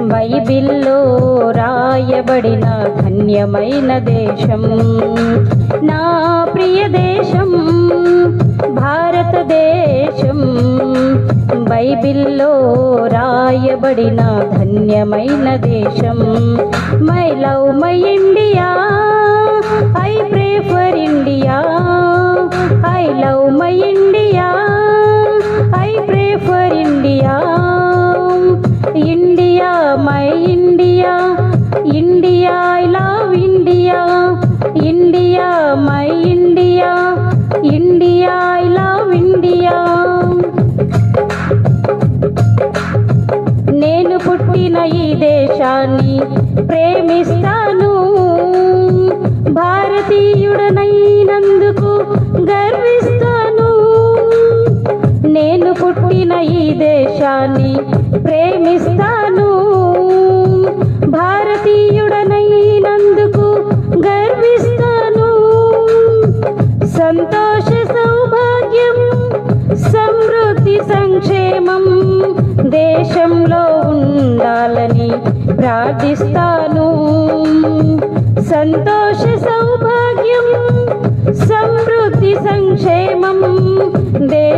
బైబిల్లో రాయబడిన ధన్యమైన దేశం. నా ప్రియ దేశం భారతదేశం. బైబిల్లో రాయబడిన ధన్యమైన దేశం. మై లవ్ మై ఇండియా దేశాన్ని ప్రేమిస్తాను. భారతీయుడనైనందుకు గర్విస్తాను. నేను పుట్టిన ఈ దేశాన్ని ప్రేమిస్తాను. భారతీయుడనైనందుకు గర్విస్తాను. సంతోష సౌభాగ్యం సమృద్ధి సంక్షేమం. దేశంలో ఉండాలని ప్రార్థిస్తాను. సంతోష సౌభాగ్యం సమృద్ధి సంక్షేమం దేశ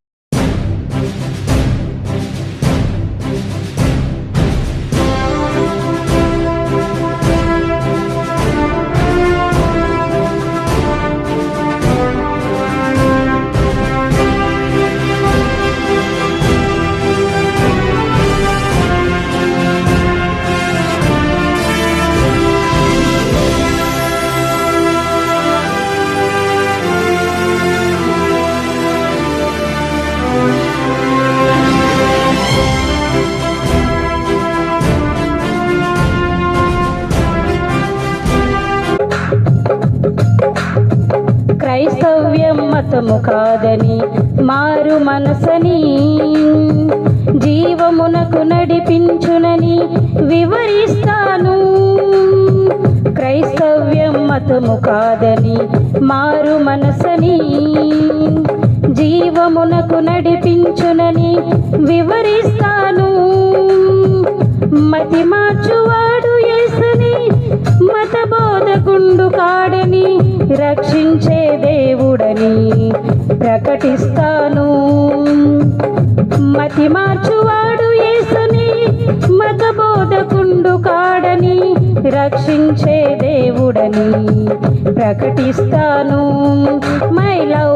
క్రైస్తవ్యం మతము కాదని మారు మనసని. జీవమునకు నడిపించునని వివరిస్తాను. క్రైస్తవ్యం మతము కాదని మారు మనసని. జీవమునకు నడిపించునని వివరిస్తాను. మతి మార్చువాడు బోధకుండు కాడని రక్షించే దేవుడని ప్రకటిస్తాను. మతి మార్చువాడు యేసుని మత బోధకుండు కాడని రక్షించే దేవుడని ప్రకటిస్తాను. మై లవ్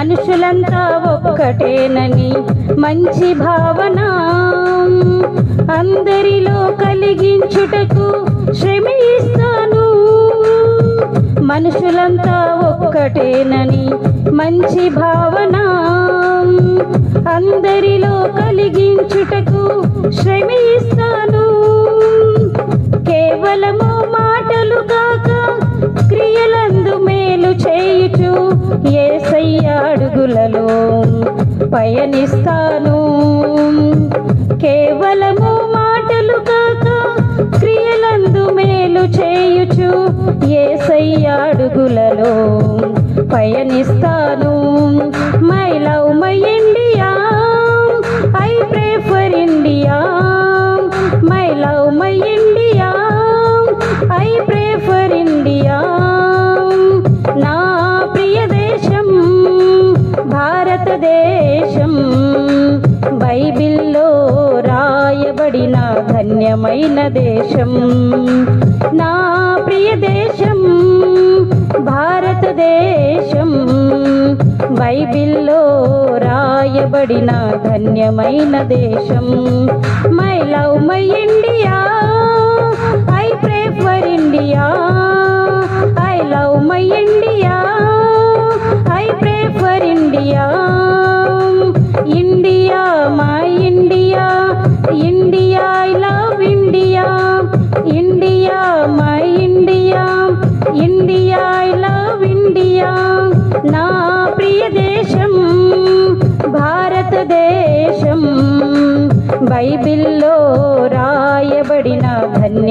మనుషులంతా ఒక్కటేనని మంచి భావన. అందరిలో కలిగించుటకు శ్రమిస్తాను. మనుషులంతా ఒక్కటేనని మంచి భావన. అందరిలో కలిగించుటకు శ్రమిస్తాను. కేవలము మాటలు కాక క్రియలందు మేలు చేయుచు ఏసయ్య అడుగులలో పయనిస్తాను. కేవలము మాటలు కాక క్రియలందు మేలు చేయుచు ఏసయ్య అడుగులలో పయనిస్తాను. ప్రియమైన దేశం నా ప్రియ దేశం భారతదేశం. బైబిల్లో రాయబడిన ధన్యమైన దేశం. My love my India I pray for India. I love my India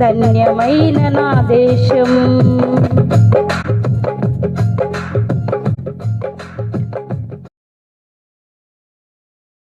ధన్యమైన నా దేశం.